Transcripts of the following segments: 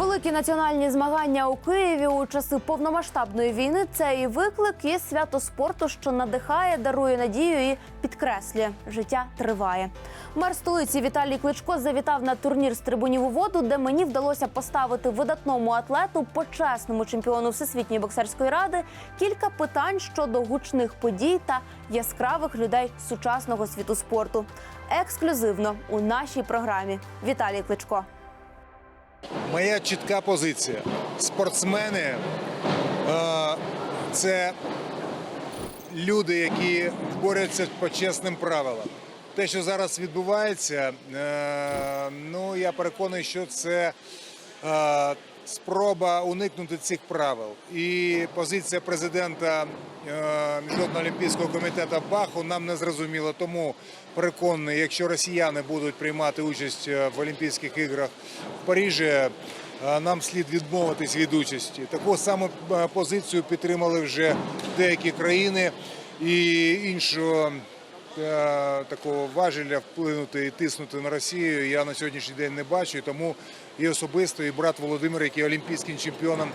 Великі національні змагання у Києві у часи повномасштабної війни це і виклик, і свято спорту, що надихає, дарує надію і підкреслює життя триває. Мер столиці Віталій Кличко завітав на турнір з трибунів у воду, де мені вдалося поставити видатному атлету, почесному чемпіону всесвітньої боксерської ради, кілька питань щодо гучних подій та яскравих людей сучасного світу спорту. Ексклюзивно у нашій програмі Віталій Кличко. Моя чітка позиція. Спортсмени е, це люди, які борються по чесним правилам. Те, що зараз відбувається, е, ну я переконаний, що це е, спроба уникнути цих правил. І позиція президента е, Міжнародного олімпійського комітету Баху нам не зрозуміла. Тому переконаний, якщо росіяни будуть приймати участь е, в Олімпійських іграх в Парижі, е, нам слід відмовитись від участі. Таку саму позицію підтримали вже деякі країни і іншого такого важеля вплинути і тиснути на Росію я на сьогоднішній день не бачу. І Тому і особисто, і брат Володимир, який олімпійським чемпіоном,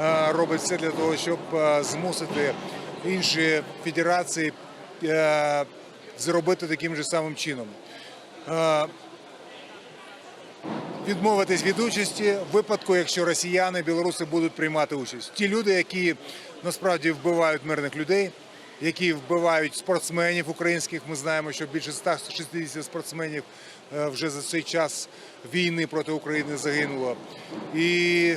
е, робить все для того, щоб е, змусити інші федерації е, зробити таким же самим чином. Е, Відмовитись від участі в випадку, якщо росіяни, білоруси будуть приймати участь. Ті люди, які насправді вбивають мирних людей, які вбивають спортсменів українських. Ми знаємо, що більше 160 спортсменів е, вже за цей час війни проти України загинуло. І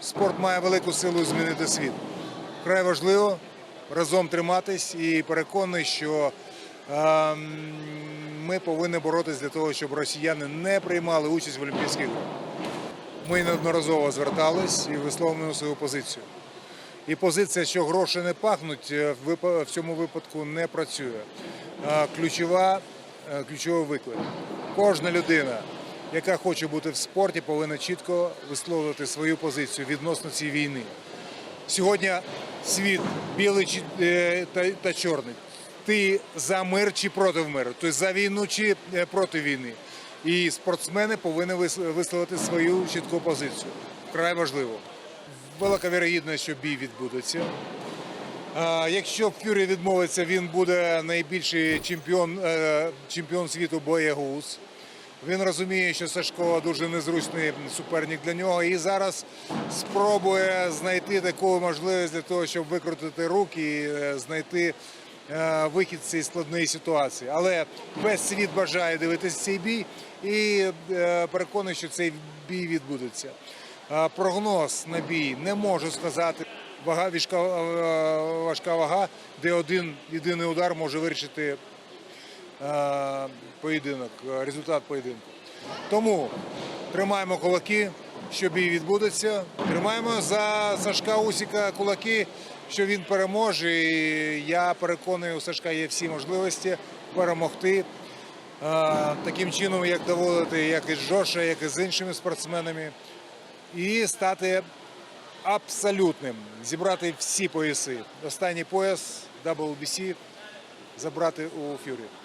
спорт має велику силу змінити світ. Вкрай важливо разом триматись і переконаний, що ем, ми повинні боротися для того, щоб росіяни не приймали участь в Олімпійських. Ми неодноразово звертались і висловлюємо свою позицію. І позиція, що гроші не пахнуть, е, в цьому випадку не працює. Ключова, е, ключовий виклик. Кожна людина, яка хоче бути в спорті, повинна чітко висловлювати свою позицію відносно цієї війни. Сьогодні світ білий е, та, чорний. Ти за мир чи проти миру, тобто за війну чи проти війни. І спортсмени повинні вис- висловити свою чітку позицію. Вкрай важливо. Велика вірогідність, що бій відбудеться. Якщо Фюрі відмовиться, він буде найбільший чемпіон, е, чемпіон світу боєгуз. Він розуміє, що Сашко дуже незручний суперник для нього, і зараз спробує знайти таку можливість для того, щоб викрутити руки і е, знайти е, вихід з цієї складної ситуації. Але весь світ бажає дивитися цей бій і е, переконаний, що цей бій відбудеться. Е, Прогноз на бій не можу сказати. Вага важка, важка вага, де один єдиний удар може вирішити е, поєдинок, е, результат поєдинку. Тому тримаємо кулаки, що бій відбудеться. Тримаємо за Сашка Усіка кулаки, що він переможе. І я переконаний, у Сашка є всі можливості перемогти. Е, Таким чином, як доводити, як із Жоша, як і з іншими спортсменами, і стати абсолютним, зібрати всі пояси. Останній пояс WBC забрати у Фюрі.